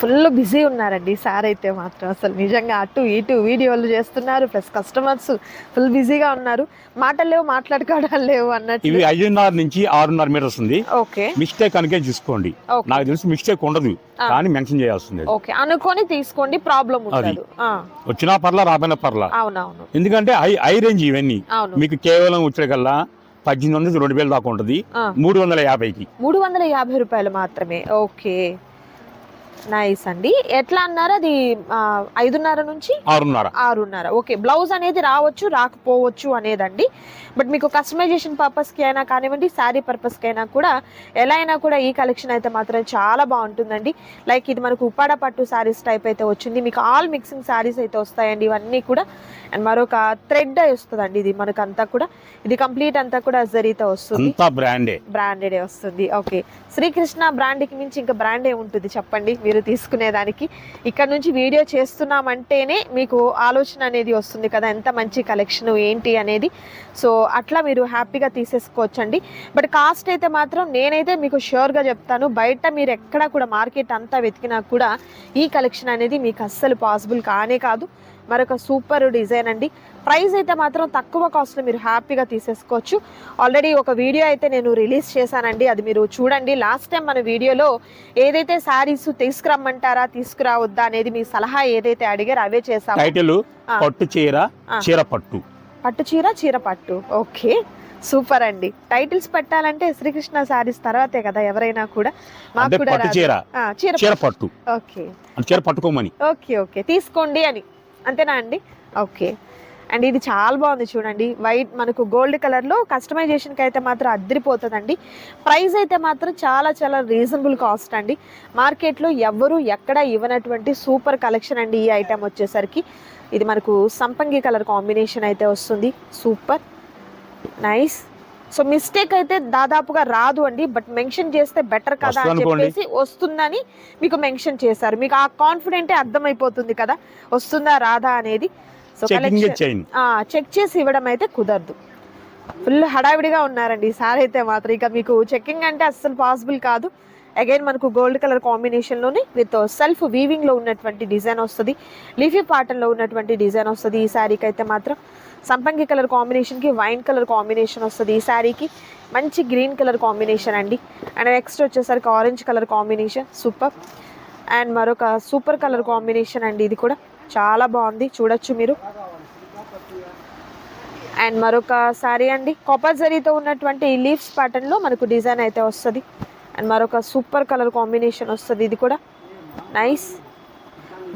Full busy ఉన్నారండి. Sir అయితే మాత్రం అసలు నిజంగా అటు ఇటు వీడియోలు చేస్తున్నారు ప్లస్ కస్టమర్స్ ఫుల్ బిజీగా ఉన్నారు. మాటలు లేవు మాట్లాడుకోవడాలు లేవు అన్నట్టు. ఇవి ఐదున్నర నుంచి ఆరున్నర మీటర్స్ ఉంది. ఓకే. మిస్టేక్ అనుకే చూసుకోండి నాకు తెలిసి మిస్టేక్ ఉండదు. కానీ మెన్షన్ చేయాల్సింది. ఓకే. అనుకొని తీసుకోండి ప్రాబ్లం ఉండదు. వచ్చినా పర్లా రాబోయినా పర్లా. అవునవును. ఎందుకంటే హై హై రేంజ్ ఇవన్నీ. మీకు కేవలం వచ్చేకల్లా పద్దెనిమిది వందల రెండు వేలు దాకా ఉంటుంది. మూడు వందల యాభైకి. మూడు వందల యాభై రూపాయలు మాత్రమే. ఓకే. నైస్ అండి. ఎట్లా అన్నారు? అది ఐదున్నర నుంచి ఆరున్నర. ఆరున్నర. ఓకే బ్లౌజ్ అనేది రావచ్చు రాకపోవచ్చు అనేదండి. బట్ మీకు కస్టమైజేషన్ పర్పస్కి అయినా కానివ్వండి శారీ పర్పస్కి అయినా కూడా ఎలా అయినా కూడా ఈ కలెక్షన్ అయితే మాత్రం చాలా బాగుంటుందండి. లైక్ ఇది మనకు ఉప్పాడ పట్టు శారీస్ టైప్ అయితే వచ్చింది. మీకు ఆల్ మిక్సింగ్ శారీస్ అయితే వస్తాయండి ఇవన్నీ కూడా. అండ్ మరొక థ్రెడ్ వస్తుందండి ఇది మనకు అంతా కూడా. ఇది కంప్లీట్ అంతా కూడా జరీతో వస్తుంది. బ్రాండెడే వస్తుంది. ఓకే. శ్రీకృష్ణ బ్రాండ్కి మించి ఇంకా బ్రాండ్ ఉంటుంది చెప్పండి. మీరు తీసుకునేదానికి. ఇక్కడ నుంచి వీడియో చేస్తున్నామంటేనే మీకు ఆలోచన అనేది వస్తుంది కదా ఎంత మంచి కలెక్షన్ ఏంటి అనేది. సో అట్లా మీరు హ్యాపీగా తీసేసుకోవచ్చండి. బట్ కాస్ట్ అయితే మాత్రం నేనైతే మీకు షూర్గా చెప్తాను. బయట మీరు ఎక్కడ కూడా మార్కెట్ అంతా వెతికినా కూడా ఈ కలెక్షన్ అనేది మీకు అస్సలు పాసిబుల్ కానే కాదు. మరొక సూపర్ డిజైన్ అండి. ప్రైస్ అయితే మాత్రం తక్కువ కాస్ట్లో మీరు హ్యాపీగా తీసేసుకోవచ్చు. ఆల్రెడీ ఒక వీడియో అయితే నేను రిలీజ్ చేశానండి. అది మీరు చూడండి. లాస్ట్ టైం మన వీడియోలో ఏదైతే శారీస్ తీసుకురమ్మంటారా తీసుకురావద్దా అనేది మీ సలహా ఏదైతే అడిగారో అవే చేసాము టైటిల్. పట్టు చీర. చీర పట్టు. పట్టు చీర చీర పట్టు. ఓకే సూపర్ అండి. టైటిల్స్ పెట్టాలంటే శ్రీకృష్ణ శారీస్ తర్వాతే కదా ఎవరైనా కూడా. మాకు కూడా. చీర. పట్టు. ఓకే చీర పట్టుకోమని. ఓకే ఓకే తీసుకోండి అని. అంతేనా అండి? ఓకే. అండ్ ఇది చాలా బాగుంది చూడండి. వైట్ మనకు గోల్డ్ కలర్లో కస్టమైజేషన్కి అయితే మాత్రం అద్దరిపోతుందండి. ప్రైస్ అయితే మాత్రం చాలా చాలా రీజనబుల్ కాస్ట్ అండి. మార్కెట్లో ఎవ్వరూ ఎక్కడ ఇవ్వనటువంటి సూపర్ కలెక్షన్ అండి ఈ ఐటెం వచ్చేసరికి. ఇది మనకు సంపంగి కలర్ కాంబినేషన్ అయితే వస్తుంది. సూపర్. నైస్. సో మిస్టేక్ అయితే దాదాపుగా రాదు అండి బట్ మెన్షన్ చేస్తే బెటర్ కదా అని. చెప్పేసి వస్తుందని మీకు మెన్షన్ చేశారు. మీకు ఆ కాన్ఫిడెంటే అర్థమైపోతుంది కదా వస్తుందా రాదా అనేది. సో కలెక్షన్ చెక్ చేసి ఇవ్వడం అయితే కుదరదు. ఫుల్ హడావిడిగా ఉన్నారండి సార్ అయితే మాత్రం. ఇక మీకు చెక్కింగ్ అంటే అస్సలు పాసిబుల్ కాదు. అగైన్ మనకు గోల్డ్ కలర్ కాంబినేషన్లోనే విత్ సెల్ఫ్ వీవింగ్లో ఉన్నటువంటి డిజైన్ వస్తుంది. లీఫీ పాటర్న్లో ఉన్నటువంటి డిజైన్ వస్తుంది. ఈ శారీకి అయితే మాత్రం సంపంగి కలర్ కాంబినేషన్కి వైన్ కలర్ కాంబినేషన్ వస్తుంది. ఈ శారీకి మంచి గ్రీన్ కలర్ కాంబినేషన్ అండి. అండ్ నెక్స్ట్ వచ్చేసరికి orange colour combination super and మరొక సూపర్ కలర్ కాంబినేషన్ అండి ఇది కూడా. చాలా బాగుంది. చూడొచ్చు మీరు. అండ్ మరొక శారీ అండి. కాపర్ జరీతో ఉన్నటువంటి లీవ్స్ ప్యాటర్న్లో మనకు డిజైన్ అయితే వస్తుంది. అండ్ మరొక సూపర్ కలర్ కాంబినేషన్ వస్తుంది ఇది కూడా. Nice.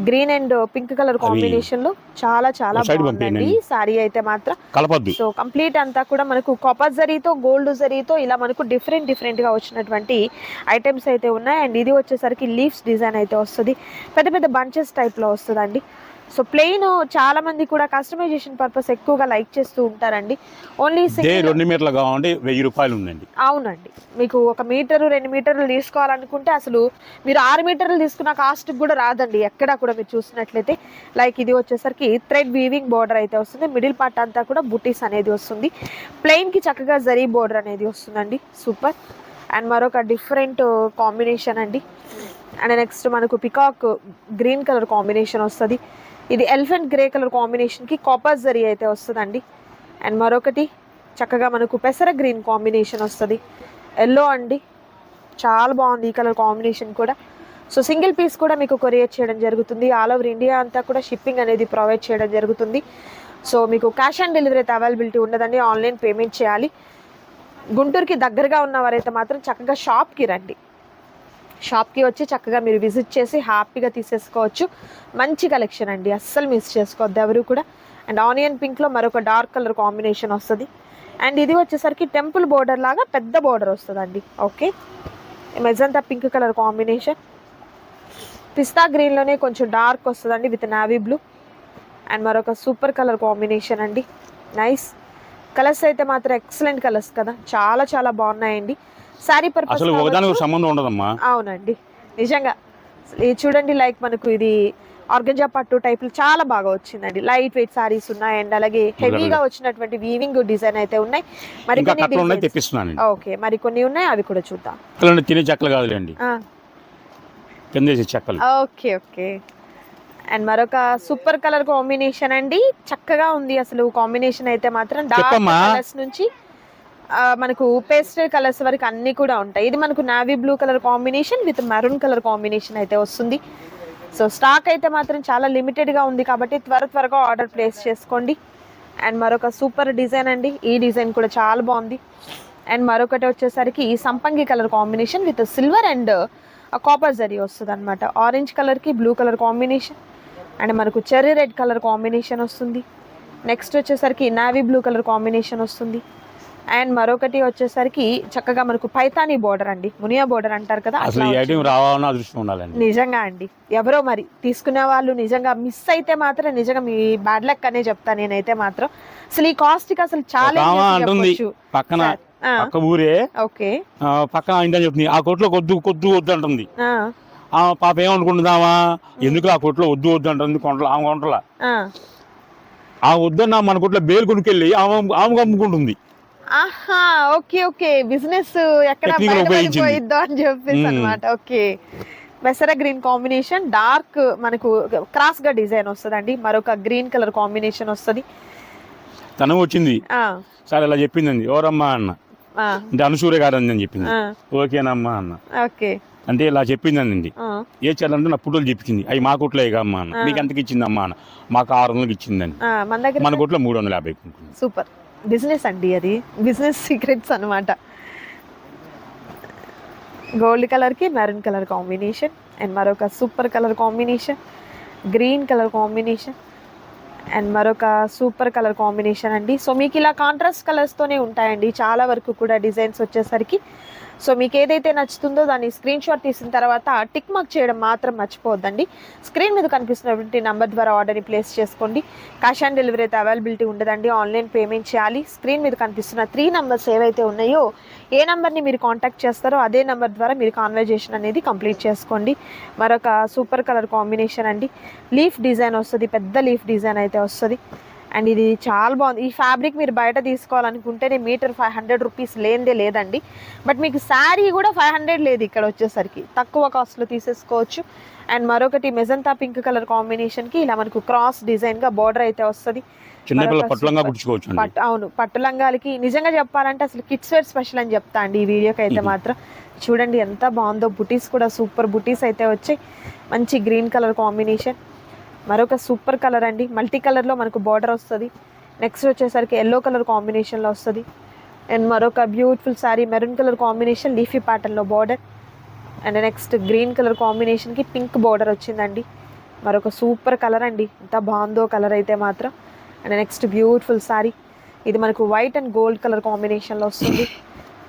Green and pink colour కాంబినేషన్లో చాలా చాలా బాగుందండి. సారీ అయితే మాత్రం. సో కంప్లీట్ అంతా కూడా మనకు కాపర్ జరీతో గోల్డ్ జరీతో ఇలా మనకు డిఫరెంట్ డిఫరెంట్గా వచ్చినటువంటి ఐటమ్స్ అయితే ఉన్నాయి. అండ్ ఇది వచ్చేసరికి లీవ్స్ డిజైన్ అయితే వస్తుంది. పెద్ద పెద్ద బంచెస్ టైప్లో వస్తుందండి. సో ప్లెయిన్ చాలా మంది కూడా కస్టమైజేషన్ పర్పస్ ఎక్కువగా లైక్ చేస్తూ ఉంటారండి. ఓన్లీ రెండు మీటర్లు కావాలంటే వెయ్యి రూపాయలు ఉందండి. అవునండి. మీకు ఒక మీటరు రెండు మీటర్లు తీసుకోవాలనుకుంటే అసలు మీరు ఆరు మీటర్లు తీసుకున్న కాస్ట్ కూడా రాదండి. ఎక్కడా కూడా మీరు చూసినట్లయితే లైక్ ఇది వచ్చేసరికి థ్రెడ్ వీవింగ్ బోర్డర్ అయితే వస్తుంది. మిడిల్ పార్ట్ అంతా కూడా బుటీస్ అనేది వస్తుంది. ప్లెయిన్కి చక్కగా జరీ బోర్డర్ అనేది వస్తుందండి. సూపర్ అండ్ మరొక డిఫరెంట్ కాంబినేషన్ అండి. అండ్ నెక్స్ట్ మనకు పికాక్ గ్రీన్ కలర్ కాంబినేషన్ వస్తుంది. ఇది ఎలిఫెంట్ గ్రే కలర్ కాంబినేషన్కి కాపర్ జరీ అయితే వస్తుందండి. అండ్ మరొకటి చక్కగా మనకు పెసర గ్రీన్ కాంబినేషన్ వస్తుంది. ఎల్లో అండి. చాలా బాగుంది ఈ కలర్ కాంబినేషన్ కూడా. సో సింగిల్ పీస్ కూడా మీకు కొరియర్ చేయడం జరుగుతుంది. ఆల్ ఓవర్ ఇండియా అంతా కూడా షిప్పింగ్ అనేది ప్రొవైడ్ చేయడం జరుగుతుంది. సో మీకు క్యాష్ ఆన్ డెలివరీ అయితే అవైలబిలిటీ ఉండదండి. ఆన్లైన్ పేమెంట్ చేయాలి. గుంటూరుకి దగ్గరగా ఉన్నవారైతే మాత్రం చక్కగా షాప్కి రండి. షాప్కి వచ్చి చక్కగా మీరు విజిట్ చేసి హ్యాపీగా తీసేసుకోవచ్చు. మంచి కలెక్షన్ అండి అస్సలు మిస్ చేసుకోవద్దు ఎవరు కూడా. అండ్ ఆనియన్ పింక్లో మరొక డార్క్ కలర్ కాంబినేషన్ వస్తుంది. అండ్ ఇది వచ్చేసరికి టెంపుల్ బోర్డర్ లాగా పెద్ద బోర్డర్ వస్తుందండి okay? Magenta pink colour combination. పిస్తా గ్రీన్లోనే కొంచెం డార్క్ వస్తుందండి విత్ నావీ బ్లూ. అండ్ మరొక సూపర్ కలర్ కాంబినేషన్ అండి. నైస్. కలర్స్ అయితే మాత్రం ఎక్సలెంట్ కలర్స్ కదా. చాలా చాలా బాగున్నాయండి. శారీ పర్పస్ అసలు ఒకదానికి ఒక సంబంధం ఉండదమ్మా. అవునండి. నిజంగా. ఇది చూడండి లైక్ మనకు ఇది ఆర్గంజా పట్టు టైప్ చాలా బాగా వచ్చిందండి. లైట్ వెయిట్ సారీస్ ఉన్నాయి అండ్ అలాగే హెవీగా వచ్చినటువంటి వీవింగ్ డిజైన్ అయితే ఉన్నాయి. మరి కొన్ని తెప్పిస్తున్నాను ఓకే మరి కొన్ని ఉన్నాయి అవి కూడా చూద్దాం. తినే చెక్కలు కాదులేండి. చెక్కలు. ఓకే ఓకే అండ్ మరొక సూపర్ కలర్ కాంబినేషన్ అండి. చక్కగా ఉంది అసలు కాంబినేషన్ అయితే మాత్రం. డార్క్. కలర్స్ నుంచి మనకు పేస్టల్ కలర్స్ వరకు అన్నీ కూడా ఉంటాయి. ఇది మనకు navy blue colour combination with maroon colour combination అయితే వస్తుంది. సో స్టాక్ అయితే మాత్రం చాలా లిమిటెడ్గా ఉంది కాబట్టి త్వర త్వరగా ఆర్డర్ ప్లేస్ చేసుకోండి. అండ్ మరొక సూపర్ డిజైన్ అండి. ఈ డిజైన్ కూడా చాలా బాగుంది. అండ్ మరొకటి వచ్చేసరికి సంపంగి colour combination with silver and copper zari వస్తుంది అనమాట ఆరెంజ్ కలర్కి బ్లూ కలర్ కాంబినేషన్ అండ్ మనకు చెర్రీ రెడ్ కలర్ కాంబినేషన్ వస్తుంది. నెక్స్ట్ వచ్చేసరికి నావీ బ్లూ కలర్ కాంబినేషన్ వస్తుంది. అండ్ మరొకటి వచ్చేసరికి చక్కగా మనకు పైతానీ బోర్డర్ అండి. మునియా బోర్డర్ అంటారు కదా. రావాలన్న అదృష్టం ఉండాలండి. నిజంగా అండి. ఎవరో మరి తీసుకునే వాళ్ళు నిజంగా మిస్ అయితే మాత్రం నిజంగా మీ బ్యాడ్ లక్ అనే చెప్తా నేనైతే మాత్రం. అసలు ఈ కాస్ట్కి అసలు చాలా పక్కన పక్క ఊరే ఓకే. పక్కన ఇంటని చెప్తుంది ఆ కొట్లో కొద్దు కొద్దు వద్దు అంటుంది. ఆ, పాప ఏమనుకుంటుందామా ఎందుకు ఆ కొట్లో వద్దు వద్దు అంటుంది కొంటల ఆమె కొంటల ఆ. ఆ వద్దన్న మన కొట్లో బేలు కొనుక్కెళ్ళి ఆమె ఆమె అమ్ముకుంటుంది. ఆహా ఓకే ఓకే. బిజినెస్ ఎక్కడ. పోయిద్దో అని చెప్పేసి మ్మ్. అనమాట ఓకే. బెసర గ్రీన్ కాంబినేషన్ డార్క్ మనకు క్రాస్గా డిజైన్ వస్తుందండి. మరొక గ్రీన్ కలర్ కాంబినేషన్ వస్తుంది. తను వచ్చింది. సరే ఇలా చెప్పిందండి. ఎవరమ్మా అన్న. అంటే అనుసూర్య గారు అని చెప్పింది. ఓకేనమ్మా అన్న. ఓకే. అంటే ఇలా చెప్పిందండి. ఏ చేయాలంటే నా పుట్టులు చెప్పింది. అవి మా కొట్లో అమ్మా అన్న. మీకు ఎంతకి ఇచ్చింది అమ్మా అన్న? మాకు ఆరు వందలకి ఇచ్చిందండి. మన కొట్లో మూడు వందల యాభై. సూపర్. బిజినెస్ అండి అది. బిజినెస్ సీక్రెట్స్ అనమాట గోల్డ్ కలర్కి మెరూన్ కలర్ కాంబినేషన్ అండ్ మరొక super colour combination green colour combination and మరొక సూపర్ కలర్ కాంబినేషన్ అండి. సో మీకు ఇలా కాంట్రాస్ట్ కలర్స్తోనే ఉంటాయండి. చాలా వరకు కూడా డిజైన్స్ వచ్చేసరికి సో మీకు ఏదైతే నచ్చుతుందో దాన్ని స్క్రీన్ షాట్ తీసిన తర్వాత టిక్ మార్క్ చేయడం మాత్రం మర్చిపోవద్దండి. స్క్రీన్ మీద కనిపిస్తున్నటువంటి నంబర్ ద్వారా ఆర్డర్ని ప్లేస్ చేసుకోండి. క్యాష్ ఆన్ డెలివరీ అయితే అవైలబిలిటీ ఉండదండి. ఆన్లైన్ పేమెంట్ చేయాలి. స్క్రీన్ మీద కనిపిస్తున్న త్రీ నంబర్స్ ఏవైతే ఉన్నాయో ఏ నెంబర్ని మీరు కాంటాక్ట్ చేస్తారో అదే నెంబర్ ద్వారా మీరు కాన్వర్జేషన్ అనేది కంప్లీట్ చేసుకోండి. మరొక సూపర్ కలర్ కాంబినేషన్ అండి. లీఫ్ డిజైన్ వస్తుంది పెద్ద లీఫ్ డిజైన్ అయితే వస్తుంది. అండ్ ఇది చాలా బాగుంది. ఈ ఫ్యాబ్రిక్ మీరు బయట తీసుకోవాలనుకుంటేనే మీటర్ ఫైవ్ హండ్రెడ్ రూపీస్ లేనిదే లేదండి. బట్ మీకు శారీ కూడా ఫైవ్ హండ్రెడ్ లేదు ఇక్కడ వచ్చేసరికి. తక్కువ కాస్ట్లో తీసేసుకోవచ్చు. అండ్ మరొకటి మెజంతా పింక్ కలర్ కాంబినేషన్కి ఇలా మనకు క్రాస్ డిజైన్గా బార్డర్ అయితే వస్తుంది. అవును పట్టు లంగాలకి నిజంగా చెప్పాలంటే అసలు కిడ్స్ వేర్ స్పెషల్ అని చెప్తా అండి ఈ వీడియోకి అయితే. మాత్రం. చూడండి ఎంత బాగుందో బుటీస్ కూడా సూపర్ బుటీస్ అయితే వచ్చాయి. మంచి గ్రీన్ కలర్ కాంబినేషన్ మరొక సూపర్ కలర్ అండి. మల్టీ కలర్లో మనకు బార్డర్ వస్తుంది. నెక్స్ట్ వచ్చేసరికి ఎల్లో కలర్ కాంబినేషన్లో వస్తుంది. అండ్ మరొక beautiful sari maroon colour combination leafy ప్యాటర్న్లో border. And next green colour కాంబినేషన్కి పింక్ బార్డర్ వచ్చిందండి. మరొక సూపర్ కలర్ అండి. ఎంత బాగుందో కలర్ అయితే మాత్రం. And next beautiful sari. ఇది మనకు వైట్ అండ్ గోల్డ్ కలర్ కాంబినేషన్లో వస్తుంది.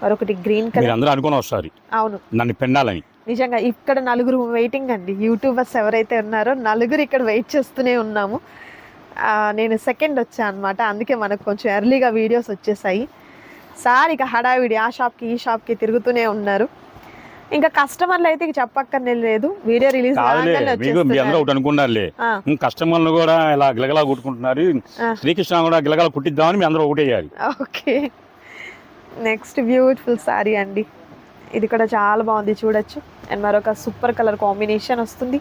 మరొకటి గ్రీన్ కలర్. అందరూ అనుకుని వస్తారు అవును. నన్ను పెండాలని. నిజంగా ఇక్కడ నలుగురు వెయిటింగ్ అండి. యూట్యూబర్స్ ఎవరైతే ఉన్నారో నలుగురు ఇక్కడ వెయిట్ చేస్తూనే ఉన్నాము. నేను సెకండ్ వచ్చాను అనమాట అందుకే మనకు కొంచెం ఎర్లీగా వీడియోస్ వచ్చేసాయి. సార్ ఇక హడావిడి ఆ షాప్కి ఈ షాప్కి తిరుగుతూనే ఉన్నారు. ఇంకా కస్టమర్లు అయితే ఇక చెప్పక్కర్నే లేదు. వీడియో రిలీజ్ కాదులే మీకు మీ అందరూ ఒకటి అనుకున్నారులే. కస్టమర్లు కూడా ఇలా గిలగలా కుట్టుకుంటున్నారు. శ్రీకృష్ణ కూడా గిలగలా కుట్టిద్దామని మీ అందరూ ఒకటే చేయాలి ఓకే. నెక్స్ట్ బ్యూటిఫుల్ శారీ అండి. ఇది కూడా చాలా బాగుంది చూడొచ్చు. అండ్ మరొక సూపర్ కలర్ కాంబినేషన్ వస్తుంది.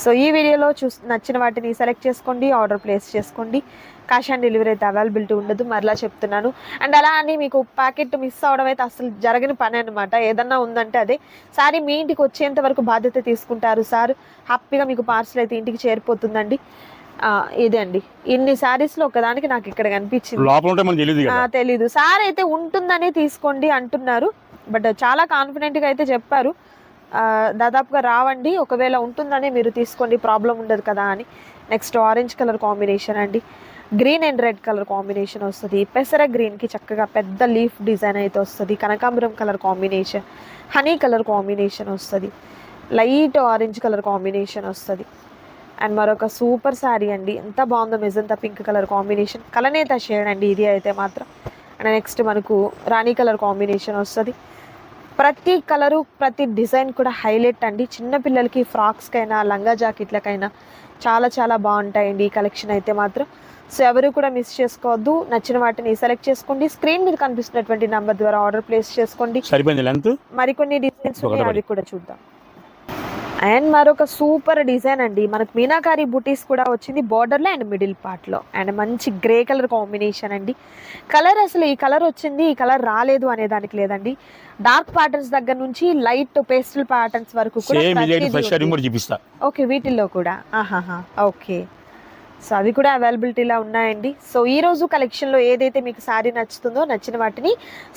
సో ఈ వీడియోలో చూ నచ్చిన వాటిని సెలెక్ట్ చేసుకోండి ఆర్డర్ ప్లేస్ చేసుకోండి. క్యాష్ ఆన్ డెలివరీ అయితే అవైలబిలిటీ ఉండదు మరలా చెప్తున్నాను. అండ్ అలా అని మీకు ప్యాకెట్ మిస్ అవడం అయితే అసలు జరగని పని అనమాట ఏదన్నా ఉందంటే అదే. సారీ మీ ఇంటికి వచ్చేంత వరకు బాధ్యత తీసుకుంటారు సార్. హ్యాపీగా మీకు పార్సల్ అయితే ఇంటికి చేరిపోతుందండి. ఇదే అండి. ఇన్ని శారీస్లో ఒకదానికి నాకు ఇక్కడ కనిపించింది. తెలీదు. సార్ అయితే ఉంటుందనే తీసుకోండి అంటున్నారు. బట్ చాలా కాన్ఫిడెంట్గా అయితే చెప్పారు. దాదాపుగా రావండి ఒకవేళ ఉంటుందనే మీరు తీసుకోండి ప్రాబ్లం ఉండదు కదా అని. నెక్స్ట్ ఆరెంజ్ కలర్ కాంబినేషన్ అండి. Green and red colour combination వస్తుంది. పెసర గ్రీన్కి చక్కగా పెద్ద లీఫ్ డిజైన్ అయితే వస్తుంది. కనకాంబరం colour combination honey colour combination వస్తుంది. లైట్ ఆరెంజ్ కలర్ కాంబినేషన్ వస్తుంది. అండ్ మరొక సూపర్ శారీ అండి. ఎంత బాగుందో మెజంతా పింక్ కలర్ కాంబినేషన్ కలనేత షేడ్ అండి. ఇది అయితే మాత్రం. అండ్ నెక్స్ట్ మనకు రాణి కలర్ కాంబినేషన్ వస్తుంది. ప్రతి కలరు ప్రతి డిజైన్ కూడా హైలైట్ అండి. చిన్న పిల్లలకి ఫ్రాక్స్కైనా లంగా జాకెట్లకైనా చాలా చాలా బాగుంటాయండి ఈ కలెక్షన్ అయితే మాత్రం. సో ఎవరు కూడా మిస్ చేసుకోవద్దు. నచ్చిన వాటిని సెలెక్ట్ చేసుకోండి. స్క్రీన్ మీద కనిపిస్తున్నటువంటి నెంబర్ ద్వారా ఆర్డర్ ప్లేస్ చేసుకోండి. మరికొన్ని డిజైన్స్ అవి కూడా చూద్దాం. అండ్ మరొక సూపర్ డిజైన్ అండి. మనకు మీనాకారి బుటీస్ కూడా వచ్చింది బార్డర్లో అండ్ మిడిల్ పార్ట్లో. అండ్ మంచి గ్రే కలర్ కాంబినేషన్ అండి. కలర్ అసలు ఈ కలర్ వచ్చింది ఈ కలర్ రాలేదు అనే దానికి లేదండి. డార్క్ ప్యాటర్న్స్ దగ్గర నుంచి లైట్ పేస్టల్ ప్యాటర్న్స్ వరకు కూడా ఓకే వీటిల్లో కూడా. ఆహాహా ఓకే. సో అవి కూడా అవైలబిలిటీలో ఉన్నాయండి. సో ఈ రోజు కలెక్షన్లో ఏదైతే మీకు శారీ నచ్చుతుందో నచ్చిన వాటిని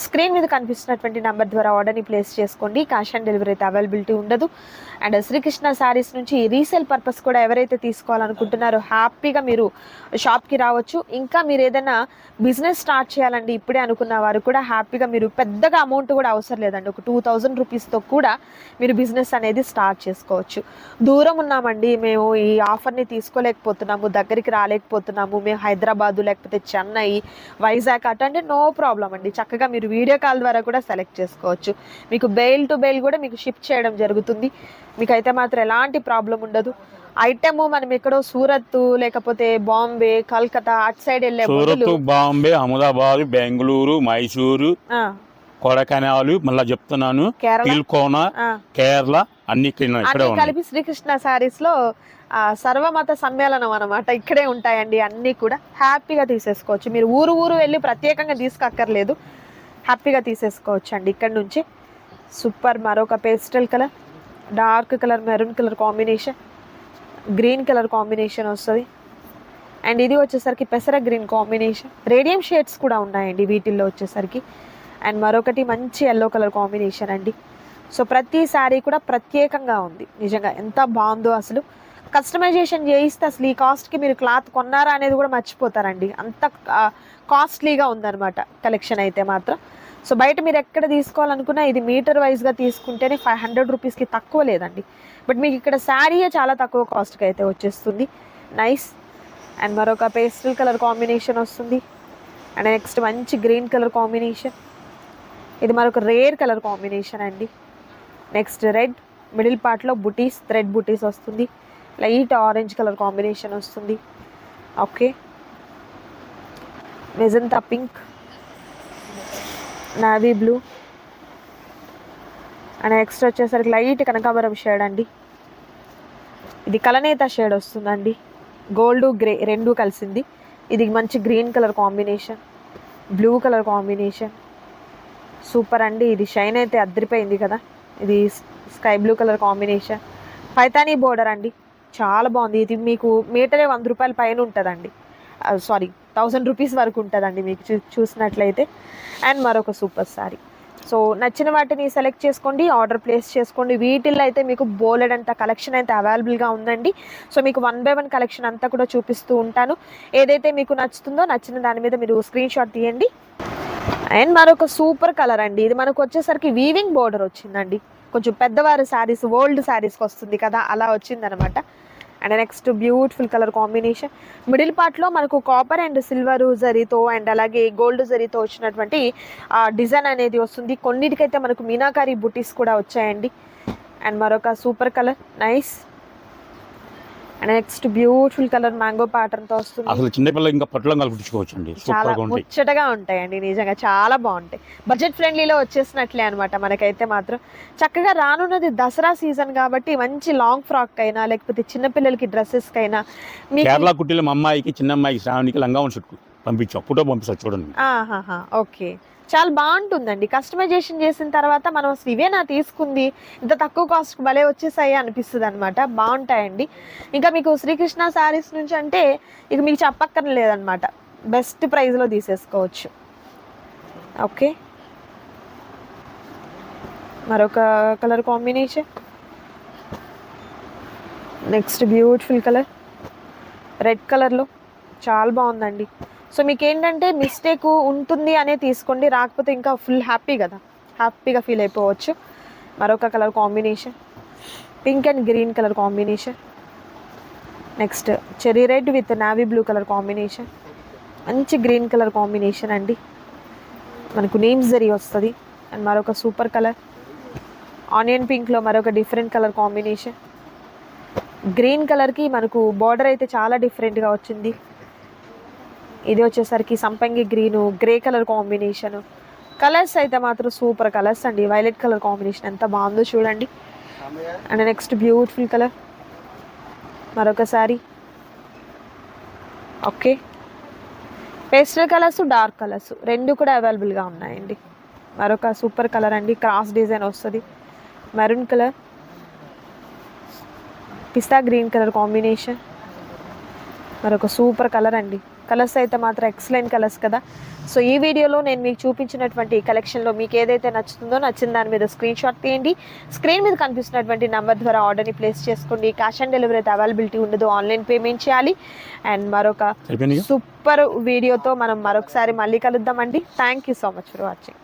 స్క్రీన్ మీద కనిపిస్తున్నటువంటి నెంబర్ ద్వారా ఆర్డర్ని ప్లేస్ చేసుకోండి. క్యాష్ ఆన్ డెలివరీ అయితే అవైలబిలిటీ ఉండదు. అండ్ శ్రీకృష్ణ శారీస్ నుంచి రీసేల్ పర్పస్ కూడా ఎవరైతే తీసుకోవాలనుకుంటున్నారో హ్యాపీగా మీరు షాప్కి రావచ్చు. ఇంకా మీరు ఏదైనా బిజినెస్ స్టార్ట్ చేయాలండి ఇప్పుడే అనుకున్న వారు కూడా హ్యాపీగా మీరు పెద్దగా అమౌంట్ కూడా అవసరం లేదండి. ఒక టూ థౌజండ్ రూపీస్తో కూడా మీరు బిజినెస్ అనేది స్టార్ట్ చేసుకోవచ్చు. దూరం ఉన్నామండి. మేము ఈ ఆఫర్ని తీసుకోలేకపోతున్నాము. దగ్గర దగ్గరికి రాలేకపోతున్నాము. మేము హైదరాబాదు లేకపోతే చెన్నై వైజాగ్ అటు అంటే నో ప్రాబ్లం అండి. చక్కగా మీరు వీడియో కాల్ ద్వారా కూడా సెలెక్ట్ చేసుకోవచ్చు. మీకు బెయిల్ టు బెయిల్ కూడా మీకు షిఫ్ట్ చేయడం జరుగుతుంది. మీకు అయితే మాత్రం ఎలాంటి ప్రాబ్లం ఉండదు. ఐటమ్ మనం ఎక్కడో సూరత్ లేకపోతే బాంబే కల్కత్తా అటు సైడ్ వెళ్ళే సూరత్ బాంబే అహ్మదాబాద్ బెంగళూరు మైసూరు కొడకనాలు మళ్ళా చెప్తున్నాను. కేరళ. కేరళ అన్ని కలిపి శ్రీకృష్ణ సారీస్లో సర్వమత సమ్మేళనం అనమాట ఇక్కడే ఉంటాయండి అన్నీ కూడా. హ్యాపీగా తీసేసుకోవచ్చు. మీరు ఊరు ఊరు వెళ్ళి ప్రత్యేకంగా తీసుకక్కర్లేదు. హ్యాపీగా తీసేసుకోవచ్చు అండి ఇక్కడ నుంచి సూపర్. మరొక pastel colour dark colour maroon colour combination green colour combination వస్తుంది. అండ్ ఇది వచ్చేసరికి పెసర గ్రీన్ కాంబినేషన్. రేడియం షేడ్స్ కూడా ఉన్నాయండి వీటిల్లో వచ్చేసరికి. అండ్ మరొకటి మంచి ఎల్లో కలర్ కాంబినేషన్ అండి. సో ప్రతి శారీ కూడా ప్రత్యేకంగా ఉంది. నిజంగా ఎంత బాగుందో అసలు. కస్టమైజేషన్ చేయిస్తే అసలు ఈ కాస్ట్కి మీరు క్లాత్ కొన్నారా అనేది కూడా మర్చిపోతారండి. అంత కాస్ట్లీగా ఉందన్నమాట కలెక్షన్ అయితే మాత్రం. సో బయట మీరు ఎక్కడ తీసుకోవాలనుకున్నా ఇది మీటర్ వైజ్గా తీసుకుంటేనే ఫైవ్ హండ్రెడ్ రూపీస్కి తక్కువ లేదండి. బట్ మీకు ఇక్కడ శారీయే చాలా తక్కువ కాస్ట్కి అయితే వచ్చేస్తుంది. నైస్. అండ్ మరొక పేస్టల్ కలర్ కాంబినేషన్ వస్తుంది. అండ్ నెక్స్ట్ మంచి గ్రీన్ కలర్ కాంబినేషన్. ఇది మరొక రేర్ కలర్ కాంబినేషన్ అండి. నెక్స్ట్ రెడ్ మిడిల్ పార్ట్లో బుటీస్ థ్రెడ్ బుటీస్ వస్తుంది. లైట్ ఆరెంజ్ కలర్ కాంబినేషన్ వస్తుంది. Okay. Magenta pink. Navy blue. And next వచ్చేసరికి లైట్ కనకాంబరం షేడ్ అండి. ఇది కలనేత షేడ్ వస్తుందండి. గోల్డ్ గ్రే రెండు కలిసింది. ఇది మంచి green colour combination. Blue colour combination. Super అండి. ఇది షైన్ అయితే అద్దరిపోయింది కదా. ఇది sky blue colour combination. Paithani border అండి. చాలా బాగుంది. ఇది మీకు మీటరే వంద రూపాయల పైన ఉంటుందండి. సారీ థౌజండ్ రూపీస్ వరకు ఉంటుందండి మీకు చూ చూసినట్లయితే. అండ్ మరొక సూపర్ సారీ. సో నచ్చిన వాటిని సెలెక్ట్ చేసుకోండి ఆర్డర్ ప్లేస్ చేసుకోండి. వీటిల్లో అయితే మీకు బోలెడ్ అంత కలెక్షన్ అయితే అవైలబుల్గా ఉందండి. సో మీకు వన్ బై వన్ కలెక్షన్ అంతా కూడా చూపిస్తూ ఉంటాను. ఏదైతే మీకు నచ్చుతుందో నచ్చిన దాని మీద మీరు స్క్రీన్ షాట్ తీయండి. అండ్ మరొక సూపర్ కలర్ అండి. ఇది మనకు వచ్చేసరికి వీవింగ్ బోర్డర్ వచ్చిందండి. కొంచెం పెద్దవారి శారీస్ ఓల్డ్ శారీస్కి వస్తుంది కదా అలా వచ్చిందనమాట. And next beautiful colour combination middle పార్ట్లో మనకు కాపర్ అండ్ సిల్వర్ జరీతో అండ్ అలాగే గోల్డ్ జరీతో వచ్చినటువంటి డిజైన్ అనేది వస్తుంది. కొన్నిటికైతే మనకు మీనాకారి బుటీస్ కూడా వచ్చాయండి. అండ్ మరొక super colour nice and next beautiful colour mango ప్యాటర్న్తో వస్తుంది. అసలు చిన్నపిల్లలు ఇంకా పట్టులో కల్పించుకోవచ్చు అండి చాలా ముచ్చటగా ఉంటాయండి నిజంగా చాలా బాగుంటాయి. బడ్జెట్ ఫ్రెండ్లీలో వచ్చేసినట్లే అనమాట మనకైతే మాత్రం. చక్కగా రానున్నది దసరా సీజన్ కాబట్టి మంచి లాంగ్ ఫ్రాక్ అయినా లేకపోతే చిన్నపిల్లలకి డ్రెస్సెస్కి అయినా మీకు కేరళ కుట్టిలో మా అమ్మాయికి చిన్న అమ్మాయికి శ్రావణికి లంగా చుట్టు పంపించాం. ఫోటో పంపిస్తా చూడండి. ఓకే. చాలా బాగుంటుందండి. కస్టమైజేషన్ చేసిన తర్వాత మనం అసలు నా తీసుకుంది ఇంత తక్కువ కాస్ట్ భలే వచ్చేసాయి అనిపిస్తుంది అనమాట బాగుంటాయండి. ఇంకా మీకు శ్రీకృష్ణ శారీస్ నుంచి అంటే ఇక మీకు చెప్పక్కర్లేదనమాట బెస్ట్ ప్రైస్లో తీసేసుకోవచ్చు. ఓకే మరొక colour combination next beautiful colour red కలర్లో చాలా బాగుందండి. సో మీకు ఏంటంటే మిస్టేక్ ఉంటుంది అనే తీసుకోండి రాకపోతే ఇంకా ఫుల్ హ్యాపీ కదా. హ్యాపీగా ఫీల్ అయిపోవచ్చు. మరొక colour combination. Pink and green colour combination. Next cherry red with navy blue colour combination. మంచి గ్రీన్ కలర్ కాంబినేషన్ అండి. మనకు నేమ్స్ జరీ వస్తుంది. అండ్ మరొక సూపర్ కలర్. ఆనియన్ పింక్లో మరొక డిఫరెంట్ కలర్ కాంబినేషన్. గ్రీన్ కలర్కి మనకు బార్డర్ అయితే చాలా డిఫరెంట్గా వచ్చింది. ఇది వచ్చేసరికి సంపంగి green grey colour combination. Colours అయితే మాత్రం సూపర్ కలర్స్ అండి. వైలెట్ కలర్ కాంబినేషన్ ఎంత బాగుందో చూడండి. And next beautiful colour. మరొకసారి. Okay. Pastel colours dark colours రెండు కూడా అవైలబుల్గా ఉన్నాయండి. మరొక సూపర్ కలర్ అండి. క్రాస్ డిజైన్ వస్తుంది. Maroon colour. పిస్తా గ్రీన్ కలర్ కాంబినేషన్. మరొక సూపర్ కలర్ అండి. కలర్స్ అయితే మాత్రం ఎక్సలెంట్ కలర్స్ కదా. సో ఈ వీడియోలో నేను మీకు చూపించినటువంటి కలెక్షన్లో మీకు ఏదైతే నచ్చుతుందో నచ్చిన దాని మీద స్క్రీన్ షాట్ తీయండి. స్క్రీన్ మీద కనిపిస్తున్నటువంటి నెంబర్ ద్వారా ఆర్డర్ని ప్లేస్ చేసుకోండి. క్యాష్ ఆన్ డెలివరీ అయితే అవైలబిలిటీ ఉండదు. ఆన్లైన్ పేమెంట్ చేయాలి. అండ్ మరొక సూపర్ వీడియోతో మనం మరొకసారి మళ్ళీ కలుద్దామండి. Thank you so much for watching